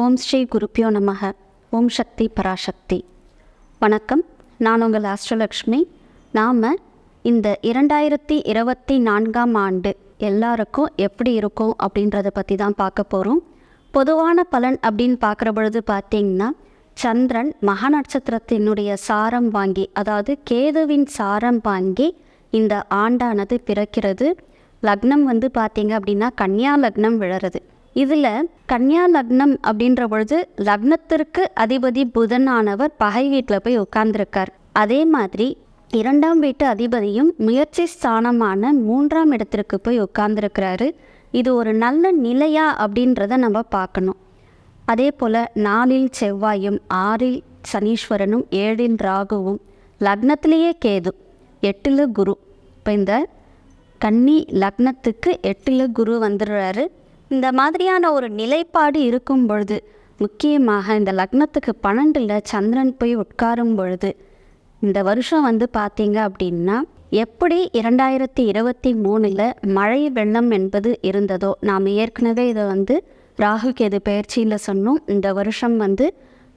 ஓம் ஸ்ரீ குருப்பியோ நமக. ஓம் சக்தி பராசக்தி. வணக்கம். நான் உங்கள் அஷ்டலக்ஷ்மி நாம் இந்த இரண்டாயிரத்தி இருபத்தி நான்காம் ஆண்டு எல்லாருக்கும் எப்படி இருக்கும் அப்படின்றத பற்றி தான் பார்க்க போகிறோம் பொதுவான பலன் அப்படின்னு பார்க்குற பொழுது பார்த்தீங்கன்னா சந்திரன் மக நட்சத்திரத்தினுடைய சாரம் வாங்கி அதாவது கேதுவின் சாரம் வாங்கி இந்த ஆண்டானது பிறக்கிறது. லக்னம் வந்து பார்த்தீங்க அப்படின்னா கன்னியா லக்னம் விழறது. இதில் கன்னியா லக்னம் அப்படின்ற பொழுது லக்னத்திற்கு அதிபதி புதனானவர் பகை வீட்டில் போய் உட்கார்ந்துருக்கார். அதே மாதிரி இரண்டாம் வீட்டு அதிபதியும் முயற்சி ஸ்தானமான மூன்றாம் இடத்திற்கு போய் உட்கார்ந்துருக்கிறாரு. இது ஒரு நல்ல நிலையா அப்படின்றத நம்ம பார்க்கணும். அதே போல் நாலில் செவ்வாயும் ஆறில் சனீஸ்வரனும் ஏழில் ராகுவும் லக்னத்திலேயே கேது எட்டில் குரு. இப்போ இந்த கன்னி லக்னத்துக்கு எட்டில் குரு வந்துடுறாரு. இந்த மாதிரியான ஒரு நிலைப்பாடு இருக்கும் பொழுது முக்கியமாக இந்த லக்னத்துக்கு பன்னெண்டில் சந்திரன் போய் உட்காரும் பொழுது இந்த வருஷம் வந்து பார்த்தீங்க அப்படின்னா எப்படி இரண்டாயிரத்தி இருபத்தி மூணில் மழை வெள்ளம் என்பது இருந்ததோ நாம் ஏற்கனவே இதை வந்து ராகு கேது பயிற்சியில் சொன்னோம். இந்த வருஷம் வந்து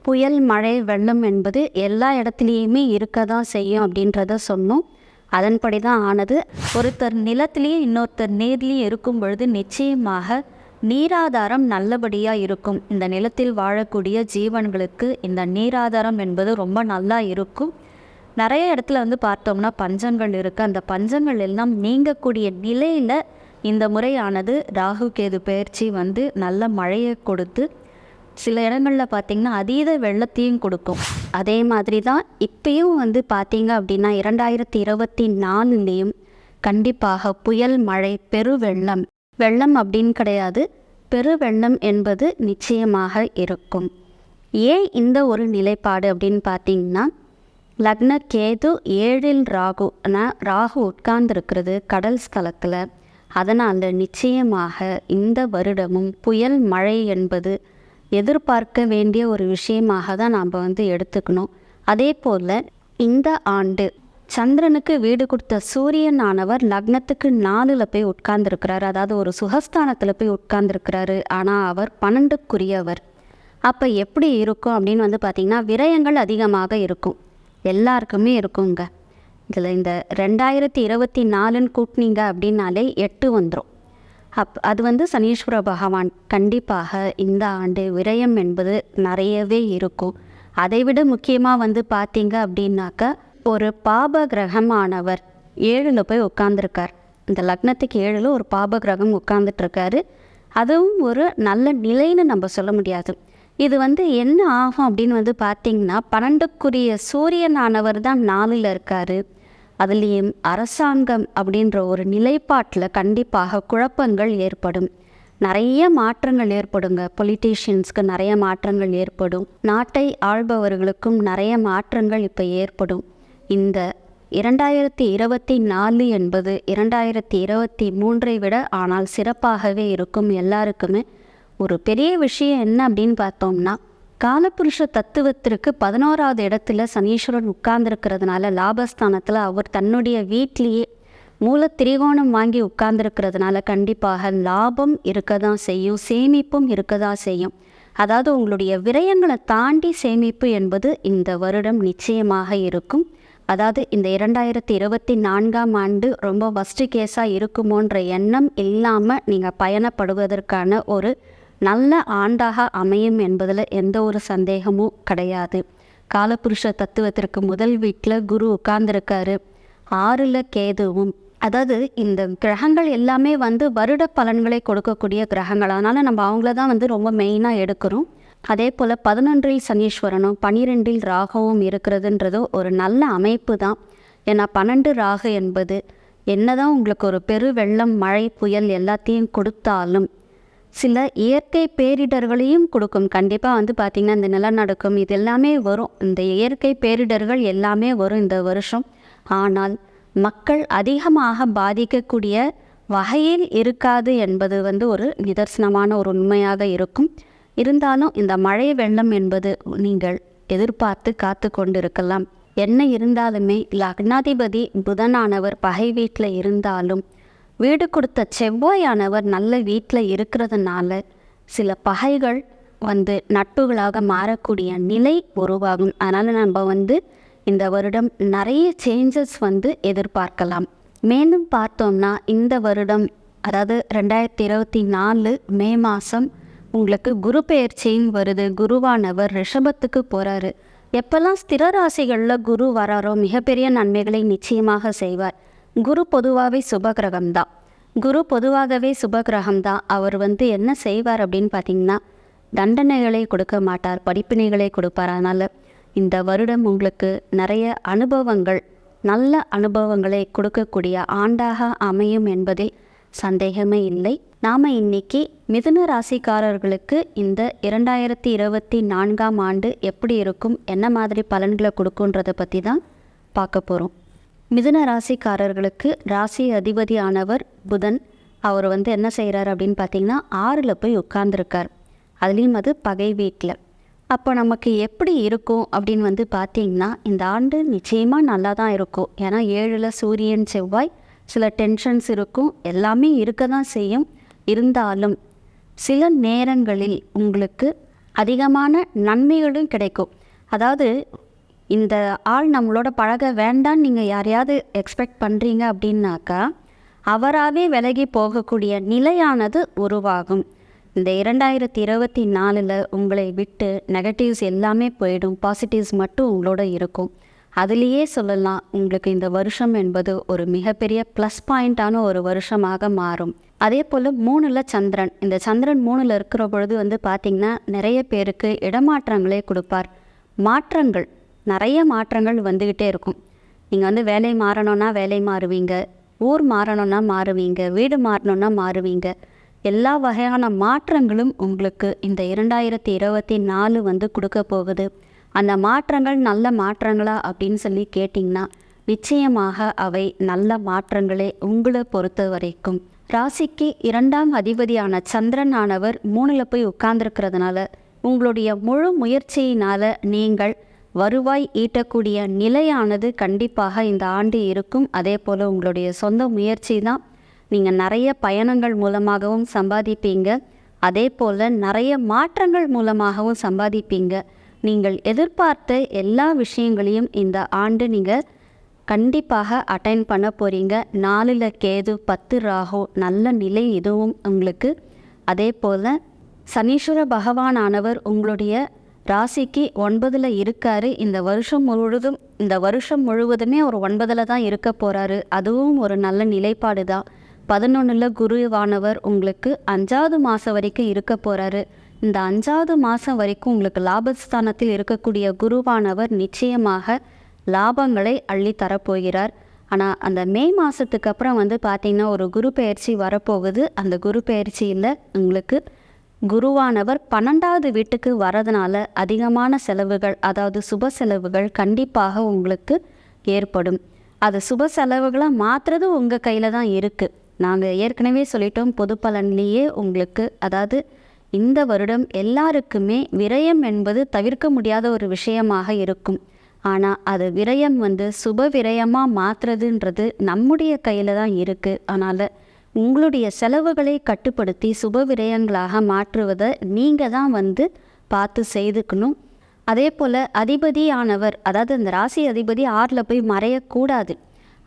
புயல் மழை வெள்ளம் என்பது எல்லா இடத்துலையுமே இருக்க தான் செய்யும் அப்படின்றத சொன்னோம். அதன்படி தான் ஆனது. ஒருத்தர் நிலத்திலேயே இன்னொருத்தர் நீர்லேயும் இருக்கும் பொழுது நிச்சயமாக நீராதாரம் நல்லபடியாக இருக்கும். இந்த நிலத்தில் வாழக்கூடிய ஜீவன்களுக்கு இந்த நீராதாரம் என்பது ரொம்ப நல்லா இருக்கும். நிறைய இடத்துல வந்து பார்த்தோம்னா பஞ்சங்கள் இருக்குது அந்த பஞ்சங்கள் எல்லாம் நீங்கக்கூடிய நிலையில் இந்த முறையானது ராகு கேது பயிற்சி வந்து நல்ல மழையை கொடுத்து சில இடங்களில் பார்த்திங்கன்னா அதீத வெள்ளத்தையும் கொடுக்கும். அதே மாதிரி தான் இப்பயும் வந்து பார்த்திங்க அப்படின்னா இரண்டாயிரத்தி இருபத்தி நாலுலேயும் கண்டிப்பாக புயல் மழை பெருவெள்ளம் வெள்ளம் அப்படின்னு கிடையாது. பெருவெள்ளம் என்பது நிச்சயமாக இருக்கும். ஏன் இந்த ஒரு நிலைப்பாடு அப்படின்னு பார்த்தீங்கன்னா லக்ன கேது ஏழில் ராகு ஆனால் ராகு உட்கார்ந்துருக்கிறது கடல் ஸ்தலத்தில். அதனால் நிச்சயமாக இந்த வருடமும் புயல் மழை என்பது எதிர்பார்க்க வேண்டிய ஒரு விஷயமாக தான் நாம் வந்து எடுத்துக்கணும். அதே போல் இந்த ஆண்டு சந்திரனுக்கு வீடு கொடுத்த சூரியன் ஆனவர் லக்னத்துக்கு நாலில் போய் உட்கார்ந்துருக்கிறாரு. அதாவது ஒரு சுகஸ்தானத்தில் போய் உட்கார்ந்துருக்கிறாரு. ஆனால் அவர் பன்னெண்டுக்குரியவர். அப்போ எப்படி இருக்கும் அப்படின்னு வந்து பார்த்திங்கன்னா விரயங்கள் அதிகமாக இருக்கும். எல்லாருக்குமே இருக்குங்க. இதில் இந்த ரெண்டாயிரத்தி இருபத்தி நாலுன்னு கூட்டினீங்க அப்படின்னாலே எட்டு வந்துடும் அப் அது வந்து சனீஸ்வர பகவான். கண்டிப்பாக இந்த ஆண்டு விரயம் என்பது நிறையவே இருக்கும். அதைவிட முக்கியமாக வந்து பார்த்தீங்க அப்படின்னாக்கா ஒரு பாப கிரகமானவர் ஏழில் போய் உட்காந்துருக்கார் இந்த லக்னத்துக்கு ஏழில் ஒரு பாப கிரகம் உட்காந்துட்ருக்காரு அதுவும் ஒரு நல்ல நிலைன்னு நம்ம சொல்ல முடியாது. இது வந்து என்ன ஆகும் அப்படின்னு வந்து பார்த்திங்கன்னா பன்னெண்டுக்குரிய சூரியனானவர் தான் நாலில் இருக்கார். அதுலேயும் அரசாங்கம் அப்படின்ற ஒரு நிலைப்பாட்டில் கண்டிப்பாக குழப்பங்கள் ஏற்படும். நிறைய மாற்றங்கள் ஏற்படுங்க. பொலிட்டீஷியன்ஸ்க்கு நிறைய மாற்றங்கள் ஏற்படும். நாட்டை ஆள்பவர்களுக்கும் நிறைய மாற்றங்கள் இப்போ ஏற்படும். இந்த இரண்டாயிரத்தி இருபத்தி நாலு என்பது இரண்டாயிரத்தி இருபத்தி மூன்றை விட ஆனால் சிறப்பாகவே இருக்கும் எல்லாருக்குமே. ஒரு பெரிய விஷயம் என்ன அப்படின்னு பார்த்தோம்னா காலபுருஷ தத்துவத்திற்கு பதினோராவது இடத்துல சனீஸ்வரன் உட்கார்ந்துருக்கிறதுனால லாபஸ்தானத்தில் அவர் தன்னுடைய வீட்லேயே மூல திரிகோணம் வாங்கி உட்கார்ந்துருக்கிறதுனால கண்டிப்பாக லாபம் இருக்க தான் செய்யும் சேமிப்பும் இருக்க தான் செய்யும். அதாவது உங்களுடைய விரயங்களை தாண்டி சேமிப்பு என்பது இந்த வருடம் நிச்சயமாக இருக்கும். அதாவது இந்த இரண்டாயிரத்தி இருபத்தி நான்காம் ஆண்டு ரொம்ப ஃபஸ்ட்டு கேஸாக இருக்குமோன்ற எண்ணம் இல்லாமல் நீங்கள் பயணப்படுவதற்கான ஒரு நல்ல ஆண்டாக அமையும் என்பதில் எந்த ஒரு சந்தேகமும் கிடையாது. காலபுருஷ தத்துவத்திற்கு முதல் வீட்டில் குரு உட்கார்ந்துருக்காரு. ஆறில் கேதுவும். அதாவது இந்த கிரகங்கள் எல்லாமே வந்து வருட பலன்களை கொடுக்கக்கூடிய கிரகங்கள். அதனால் நம்ம அவங்கள தான் வந்து ரொம்ப மெயினாக எடுக்கிறோம். அதே போல் பதினொன்றில் சனீஸ்வரனும் பன்னிரெண்டில் ராகவும் இருக்கிறதுன்றது ஒரு நல்ல அமைப்பு தான் ஏன்னா பன்னெண்டு ராகு என்பது என்னதான் உங்களுக்கு ஒரு பெரு வெள்ளம் மழை புயல் எல்லாத்தையும் கொடுத்தாலும் சில இயற்கை பேரிடர்களையும் கொடுக்கும். கண்டிப்பாக வந்து பார்த்திங்கன்னா இந்த நிலநடுக்கம் இது எல்லாமே வரும். இந்த இயற்கை பேரிடர்கள் எல்லாமே வரும் இந்த வருஷம். ஆனால் மக்கள் அதிகமாக பாதிக்கக்கூடிய வகையில் இருக்காது என்பது வந்து ஒரு நிதர்சனமான ஒரு உண்மையாக இருக்கும். இருந்தாலும் இந்த மழை வெள்ளம் என்பது நீங்கள் எதிர்பார்த்து காத்து கொண்டிருக்கலாம். என்ன இருந்தாலுமே லக்னாதிபதி புதனானவர் பகை வீட்டில் இருந்தாலும் வீடு கொடுத்த செவ்வாயானவர் நல்ல வீட்டில் இருக்கிறதுனால சில பகைகள் வந்து நட்புகளாக மாறக்கூடிய நிலை உருவாகும். அதனால் நம்ம வந்து இந்த வருடம் நிறைய சேஞ்சஸ் வந்து எதிர்பார்க்கலாம். மேலும் பார்த்தோம்னா இந்த வருடம் அதாவது ரெண்டாயிரத்தி இருபத்தி நாலு மே மாதம் உங்களுக்கு குரு பெயர்ச்சியும் வருது. குருவானவர் ரிஷபத்துக்கு போகிறாரு எப்பெல்லாம் ஸ்திர ராசிகளில் குரு வராரோ மிகப்பெரிய நன்மைகளை நிச்சயமாக செய்வார். குரு பொதுவாகவே சுபகிரகம் தான் குரு பொதுவாகவே சுபகிரகம் தான் அவர் வந்து என்ன செய்வார் அப்படின்னு பார்த்தீங்கன்னா தண்டனைகளை கொடுக்க மாட்டார் படிப்பினைகளை கொடுப்பார். அதனால் இந்த வருடம் உங்களுக்கு நிறைய அனுபவங்கள் நல்ல அனுபவங்களை கொடுக்கக்கூடிய ஆண்டாக அமையும் என்பதில் சந்தேகமே இல்லை. நாம் இன்னைக்கு மிதுன ராசிக்காரர்களுக்கு இந்த இரண்டாயிரத்தி இருபத்தி நான்காம் ஆண்டு எப்படி இருக்கும் என்ன மாதிரி பலன்களை கொடுக்குன்றதை பற்றி தான் பார்க்க போகிறோம் மிதுன ராசிக்காரர்களுக்கு ராசி அதிபதியானவர் புதன். அவர் வந்து என்ன செய்கிறார் அப்படின்னு பார்த்தீங்கன்னா ஆறில் போய் உட்கார்ந்துருக்கார். அதுலேயும் அது பகை வீட்டில் அப்போ நமக்கு எப்படி இருக்கும் அப்படின்னு வந்து பார்த்தீங்கன்னா இந்த ஆண்டு நிச்சயமாக நல்லா தான் இருக்கும். ஏன்னா ஏழில் சூரியன் செவ்வாய் சில டென்ஷன்ஸ் இருக்கும். எல்லாமே இருக்க தான் செய்யும். இருந்தாலும் சில நேரங்களில் உங்களுக்கு அதிகமான நன்மைகளும் கிடைக்கும். அதாவது இந்த ஆள் நம்மளோட பழக வேண்டான்னு நீங்கள் யாரையாவது எக்ஸ்பெக்ட் பண்ணுறீங்க அப்படின்னாக்கா அவராகவே விலகி போகக்கூடிய நிலையானது உருவாகும். இந்த இரண்டாயிரத்தி இருபத்தி நாலில் உங்களை விட்டு நெகட்டிவ்ஸ் எல்லாமே போயிடும். பாசிட்டிவ்ஸ் மட்டும் உங்களோட இருக்கும். அதுலேயே சொல்லலாம் உங்களுக்கு இந்த வருஷம் என்பது ஒரு மிகப்பெரிய ப்ளஸ் பாயிண்ட்டான ஒரு வருஷமாக மாறும். அதே போல் மூணில் சந்திரன். இந்த சந்திரன் மூணில் இருக்கிற பொழுது வந்து பார்த்திங்கன்னா நிறைய பேருக்கு இடமாற்றங்களே கொடுப்பார். மாற்றங்கள் நிறைய மாற்றங்கள் வந்துக்கிட்டே இருக்கும். நீங்கள் வந்து வேலை மாறணும்னா வேலை மாறுவீங்க ஊர் மாறணும்னா மாறுவீங்க வீடு மாறணும்னா மாறுவீங்க. எல்லா வகையான மாற்றங்களும் உங்களுக்கு இந்த இரண்டாயிரத்தி இருபத்தி நாலு வந்து கொடுக்க போகுது. அந்த மாற்றங்கள் நல்ல மாற்றங்களா அப்படின்னு சொல்லி கேட்டிங்கன்னா நிச்சயமாக அவை நல்ல மாற்றங்களே உங்களை பொறுத்த வரைக்கும் ராசிக்கு இரண்டாம் அதிபதியான சந்திரன் ஆனவர் மூணில் போய் உட்கார்ந்துருக்கிறதுனால உங்களுடைய முழு முயற்சியினால் நீங்கள் வருவாய் ஈட்டக்கூடிய நிலையானது கண்டிப்பாக இந்த ஆண்டு இருக்கும். அதே போல் உங்களுடைய சொந்த முயற்சி தான். நீங்கள் நிறைய பயணங்கள் மூலமாகவும் சம்பாதிப்பீங்க. அதே போல் நிறைய மாற்றங்கள் மூலமாகவும் சம்பாதிப்பீங்க. நீங்கள் எதிர்பார்த்த எல்லா விஷயங்களையும் இந்த ஆண்டு நீங்கள் கண்டிப்பாக அட்டைன் பண்ண போகிறீங்க நாலில் கேது பத்து ராகு நல்ல நிலை இதுவும் உங்களுக்கு. அதே போல் சனீஸ்வர பகவானானவர் உங்களுடைய ராசிக்கு ஒன்பதில் இருக்காரு. இந்த வருஷம் முழுவதும் இந்த வருஷம் முழுவதுமே ஒரு ஒன்பதில் தான் இருக்க போகிறாரு அதுவும் ஒரு நல்ல நிலைப்பாடு தான். பதினொன்றில் குருவானவர் உங்களுக்கு அஞ்சாவது மாதம் வரைக்கும் இருக்க போகிறாரு இந்த அஞ்சாவது மாதம் வரைக்கும் உங்களுக்கு லாபஸ்தானத்தில் இருக்கக்கூடிய குருவானவர் நிச்சயமாக லாபங்களை அள்ளி தரப்போகிறார். ஆனால் அந்த மே மாதத்துக்கு அப்புறம் வந்து பார்த்திங்கன்னா ஒரு குரு பயிற்சி வரப்போகுது. அந்த குரு பயிற்சியில் உங்களுக்கு குருவானவர் பன்னெண்டாவது வீட்டுக்கு வரதுனால அதிகமான செலவுகள் அதாவது சுப செலவுகள் கண்டிப்பாக உங்களுக்கு ஏற்படும். அது சுப செலவுகளாக மாற்றுறது உங்கள் கையில் தான் இருக்குது நாங்கள் ஏற்கனவே சொல்லிட்டோம் பொது பலன்லேயே உங்களுக்கு அதாவது இந்த வருடம் எல்லாருக்குமே விரயம் என்பது தவிர்க்க முடியாத ஒரு விஷயமாக இருக்கும். ஆனால் அது விரயம் வந்து சுப விரயமாக மாற்றுறதுன்றது நம்முடைய கையில் தான் இருக்குது அதனால் உங்களுடைய செலவுகளை கட்டுப்படுத்தி சுப விரயங்களாக மாற்றுவதை நீங்கள் தான் வந்து பார்த்து செய்துக்கணும். அதே போல் அதிபதியானவர் அதாவது அந்த ராசி அதிபதி ஆறில் போய் மறையக்கூடாது.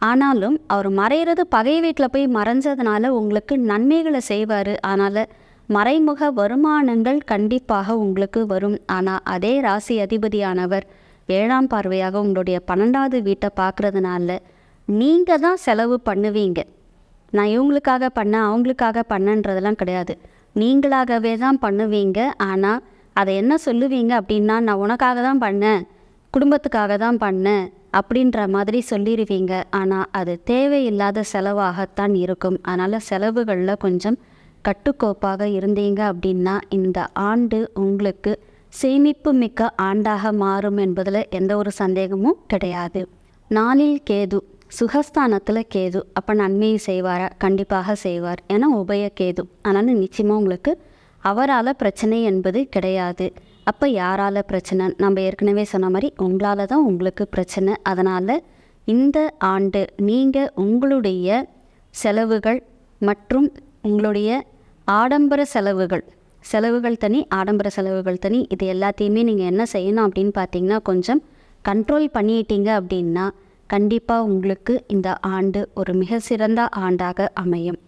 ஆனாலும் அவர் மறையிறது பகை வீட்டில் போய் மறைஞ்சதுனால உங்களுக்கு நன்மைகளை செய்வார். அதனால் மறைமுக வருமானங்கள் கண்டிப்பாக உங்களுக்கு வரும். ஆனால் அதே ராசி அதிபதியானவர் ஏழாம் பார்வையாக உங்களுடைய பன்னெண்டாவது வீட்டை பார்க்குறதுனால நீங்கள் தான் செலவு பண்ணுவீங்க. நான் இவங்களுக்காக பண்ணேன் அவங்களுக்காக பண்ணன்றதெல்லாம் கிடையாது. நீங்களாகவே தான் பண்ணுவீங்க. ஆனால் அதை என்ன சொல்லுவீங்க அப்படின்னா நான் உனக்காக தான் பண்ணேன் குடும்பத்துக்காக தான் பண்ணேன் அப்படின்ற மாதிரி சொல்லிடுவீங்க ஆனால் அது தேவையில்லாத செலவாகத்தான் இருக்கும். அதனால் செலவுகளில் கொஞ்சம் கட்டுக்கோப்பாக இருந்தீங்க அப்படின்னா இந்த ஆண்டு உங்களுக்கு சேமிப்பு மிக்க ஆண்டாக மாறும் என்பதில் எந்த ஒரு சந்தேகமும் கிடையாது. நாளில் கேது சுகஸ்தானத்தில் கேது அப்போ நன்மையை செய்வாரா? கண்டிப்பாக செய்வார். ஏன்னா உபய கேது. அதனால் நிச்சயமாக உங்களுக்கு அவரால் பிரச்சனை என்பது கிடையாது. அப்போ யாரால் பிரச்சனை? நம்ம ஏற்கனவே சொன்ன மாதிரி உங்களால் தான் உங்களுக்கு பிரச்சனை. அதனால் இந்த ஆண்டு நீங்கள் உங்களுடைய செலவுகள் மற்றும் உங்களுடைய ஆடம்பர செலவுகள் செலவுகள் தனி ஆடம்பர செலவுகள் தனி இது எல்லாத்தையுமே நீங்கள் என்ன செய்யணும் அப்படின்னு பார்த்தீங்கன்னா கொஞ்சம் கண்ட்ரோல் பண்ணிட்டீங்க அப்படின்னா கண்டிப்பாக உங்களுக்கு இந்த ஆண்டு ஒரு மிக சிறந்த ஆண்டாக அமையும்.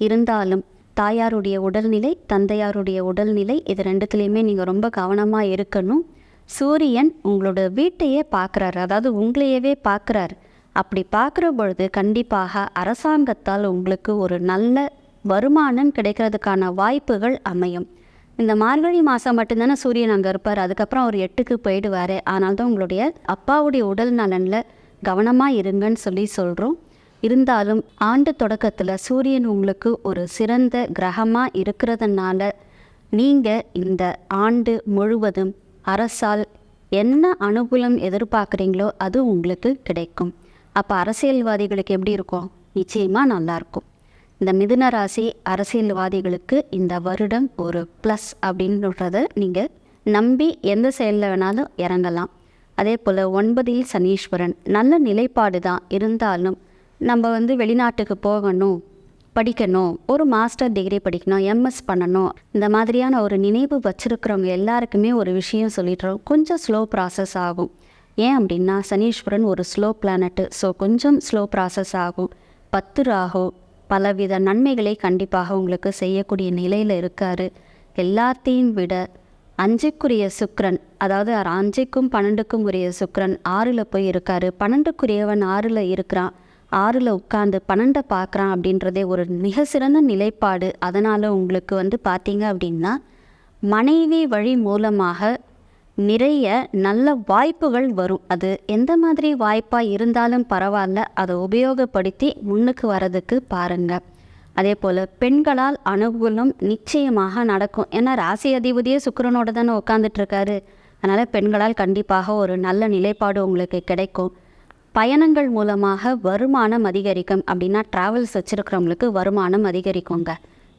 இருந்தாலும் தாயாருடைய உடல்நிலை தந்தையாருடைய உடல்நிலை இது ரெண்டுத்துலேயுமே நீங்கள் ரொம்ப கவனமாக இருக்கணும். சூரியன் உங்களோட வீட்டையே பார்க்குறாரு அதாவது உங்களையவே பார்க்குறாரு. அப்படி பார்க்குற பொழுது கண்டிப்பாக அரசாங்கத்தால் உங்களுக்கு ஒரு நல்ல வருமானம் கிடைக்கிறதுக்கான வாய்ப்புகள் அமையும். இந்த மார்கழி மாதம் மட்டும்தானே சூரியன் அங்கே இருப்பார். அதுக்கப்புறம் அவர் எட்டுக்கு போயிடுவார். ஆனால் தான் உங்களுடைய அப்பாவுடைய உடல் நலனில் கவனமாக இருங்கன்னு சொல்லி சொல்கிறோம் இருந்தாலும் ஆண்டு தொடக்கத்தில் சூரியன் உங்களுக்கு ஒரு சிறந்த கிரகமாக இருக்கிறதுனால நீங்கள் இந்த ஆண்டு முழுவதும் அரசால் என்ன அனுகூலம் எதிர்பார்க்குறீங்களோ அது உங்களுக்கு கிடைக்கும். அப்போ அரசியல்வாதிகளுக்கு எப்படி இருக்கும்? நிச்சயமாக நல்லாயிருக்கும் இந்த மிதுன ராசி அரசியல்வாதிகளுக்கு இந்த வருடம் ஒரு ப்ளஸ் அப்படின்றத நீங்கள் நம்பி எந்த செயலில் வேணாலும் இறங்கலாம். அதே போல் ஒன்பதில் சனீஸ்வரன் நல்ல நிலைப்பாடு தான். இருந்தாலும் நம்ம வந்து வெளிநாட்டுக்கு போகணும் படிக்கணும் ஒரு மாஸ்டர் டிகிரி படிக்கணும் எம்எஸ் பண்ணணும் இந்த மாதிரியான ஒரு நினைவு வச்சுருக்கிறவங்க எல்லாருக்குமே ஒரு விஷயம் சொல்லிட்டுறோம் கொஞ்சம் ஸ்லோ ப்ராசஸ் ஆகும். ஏன் அப்படின்னா சனீஸ்வரன் ஒரு ஸ்லோ பிளானட்டு ஸோ கொஞ்சம் ஸ்லோ ப்ராசஸ் ஆகும். பத்து ராகு பலவித நன்மைகளை கண்டிப்பாக உங்களுக்கு செய்யக்கூடிய நிலையில் இருக்கார். எல்லாத்தையும் விட அஞ்சுக்குரிய சுக்ரன் அதாவது அஞ்சுக்கும் பன்னெண்டுக்கும் உரிய சுக்ரன் ஆறில் போய் இருக்கார். பன்னெண்டுக்குரியவன் ஆறில் இருக்கிறான் ஆறில் உட்காந்து பன்னெண்டை பார்க்குறான் அப்படின்றதே ஒரு மிக சிறந்த நிலைப்பாடு. அதனால் உங்களுக்கு வந்து பார்த்தீங்க அப்படின்னா மனைவி வழி மூலமாக நிறைய நல்ல வாய்ப்புகள் வரும். அது எந்த மாதிரி வாய்ப்பாக இருந்தாலும் பரவாயில்ல. அதை உபயோகப்படுத்தி முன்னுக்கு வரதுக்கு பாருங்கள் அதே போல் பெண்களால் அனுகூலம் நிச்சயமாக நடக்கும். ஏன்னா ராசி அதிபதியே சுக்கரனோட தானே உட்காந்துட்ருக்காரு அதனால் பெண்களால் கண்டிப்பாக ஒரு நல்ல நிலைப்பாடு உங்களுக்கு கிடைக்கும். பயணங்கள் மூலமாக வருமானம் அதிகரிக்கும். அப்படின்னா ட்ராவல்ஸ் வச்சுருக்கிறவங்களுக்கு வருமானம் அதிகரிக்குங்க.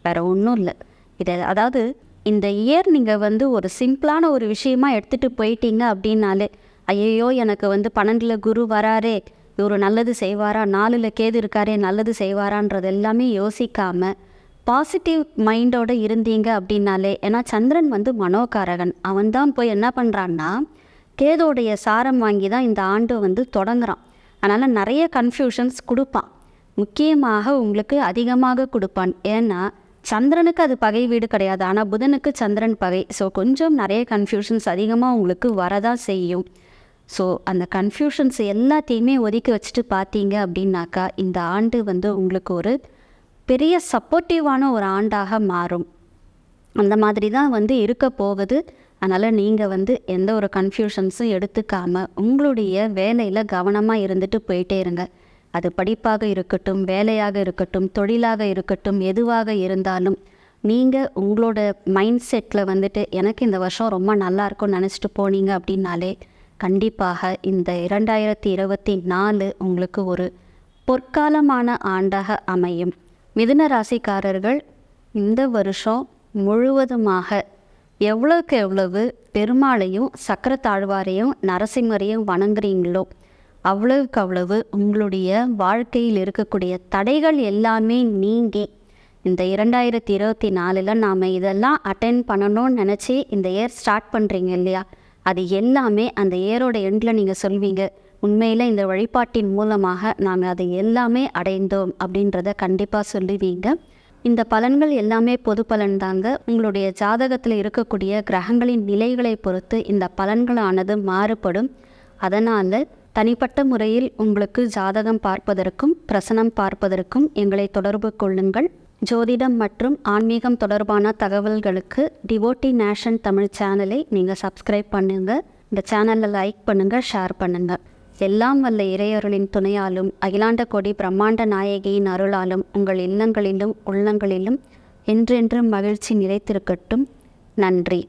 வேறு ஒன்றும் இல்லை. இதை அதாவது இந்த இயர் நீங்கள் வந்து ஒரு சிம்பிளான ஒரு விஷயமா எடுத்துகிட்டு போயிட்டீங்க அப்படின்னாலே ஐயையோ எனக்கு வந்து பன்னெண்டில் குரு வராரே இவர் நல்லது செய்வாரா நாலில் கேது இருக்காரே நல்லது செய்வாரான்றது எல்லாமே யோசிக்காமல் பாசிட்டிவ் மைண்டோட இருந்தீங்க அப்படின்னாலே ஏன்னா சந்திரன் வந்து மனோகாரகன். அவன் தான் போய் என்ன பண்ணுறான்னா கேதோடைய சாரம் வாங்கி தான் இந்த ஆண்டு வந்து தொடங்குறான். அதனால் நிறைய கன்ஃபியூஷன்ஸ் கொடுப்பான். முக்கியமாக உங்களுக்கு அதிகமாக கொடுப்பான். ஏன்னா சந்திரனுக்கு அது பகை வீடு கிடையாது. ஆனால் புதனுக்கு சந்திரன் பகை. ஸோ கொஞ்சம் நிறைய கன்ஃபியூஷன்ஸ் அதிகமாக உங்களுக்கு வரதான் செய்யும். ஸோ அந்த கன்ஃபியூஷன்ஸ் எல்லாத்தையுமே ஒதுக்கி வச்சுட்டு பார்த்தீங்க அப்படின்னாக்கா இந்த ஆண்டு வந்து உங்களுக்கு ஒரு பெரிய சப்போர்ட்டிவான ஒரு ஆண்டாக மாறும். அந்த மாதிரி தான் வந்து இருக்க போகுது. அதனால் நீங்கள் வந்து எந்த ஒரு கன்ஃபியூஷன்ஸும் எடுத்துக்காமல் உங்களுடைய வேலையில் கவனமாக இருந்துட்டு போயிட்டே இருங்க. அது படிப்பாக இருக்கட்டும் வேலையாக இருக்கட்டும் தொழிலாக இருக்கட்டும் எதுவாக இருந்தாலும் நீங்கள் உங்களோட மைண்ட் செட்டில் வந்துட்டு எனக்கு இந்த வருஷம் ரொம்ப நல்லா இருக்கும்னு நினச்சிட்டு போனீங்க அப்படின்னாலே கண்டிப்பாக இந்த இரண்டாயிரத்தி இருபத்தி நாலு உங்களுக்கு ஒரு பொற்காலமான ஆண்டாக அமையும். மிதுன ராசிக்காரர்கள் இந்த வருஷம் முழுவதுமாக எவ்வளோக்கு எவ்வளவு பெருமாளையும் சக்கரத்தாழ்வாரையும் நரசிம்மரையும் வணங்குறீங்களோ அவ்வளவுக்கு அவ்வளவு உங்களுடைய வாழ்க்கையில் இருக்கக்கூடிய தடைகள் எல்லாமே நீங்கி இந்த இரண்டாயிரத்தி இருபத்தி நாலில் நாம் இதெல்லாம் அட்டென்ட் பண்ணணும்னு நினச்சி இந்த இயர் ஸ்டார்ட் பண்ணுறீங்க இல்லையா? அது எல்லாமே அந்த இயரோட எண்டில் நீங்கள் சொல்வீங்க. உண்மையில் இந்த வழிபாட்டின் மூலமாக நாங்கள் அதை எல்லாமே அடைந்தோம் அப்படின்றத கண்டிப்பாக சொல்லுவீங்க. இந்த பலன்கள் எல்லாமே பொது பலன் தாங்க. உங்களுடைய ஜாதகத்தில் இருக்கக்கூடிய கிரகங்களின் நிலைகளை பொறுத்து இந்த பலன்களானது மாறுபடும். அதனால் தனிப்பட்ட முறையில் உங்களுக்கு ஜாதகம் பார்ப்பதற்கும் பிரசனம் பார்ப்பதற்கும் எங்களை தொடர்பு கொள்ளுங்கள். ஜோதிடம் மற்றும் ஆன்மீகம் தொடர்பான தகவல்களுக்கு டிவோட்டி நேஷன் தமிழ் சேனலை நீங்கள் சப்ஸ்கிரைப் பண்ணுங்கள் இந்த சேனலில் லைக் பண்ணுங்கள் ஷேர் பண்ணுங்கள் எல்லாம் வல்ல இறையருளின் துணையாலும் அகிலாண்ட கொடி பிரம்மாண்ட நாயகியின் அருளாலும் உங்கள் இல்லங்களிலும் உள்ளங்களிலும் என்றென்றும் மகிழ்ச்சி நிறைத்திருக்கட்டும் நன்றி.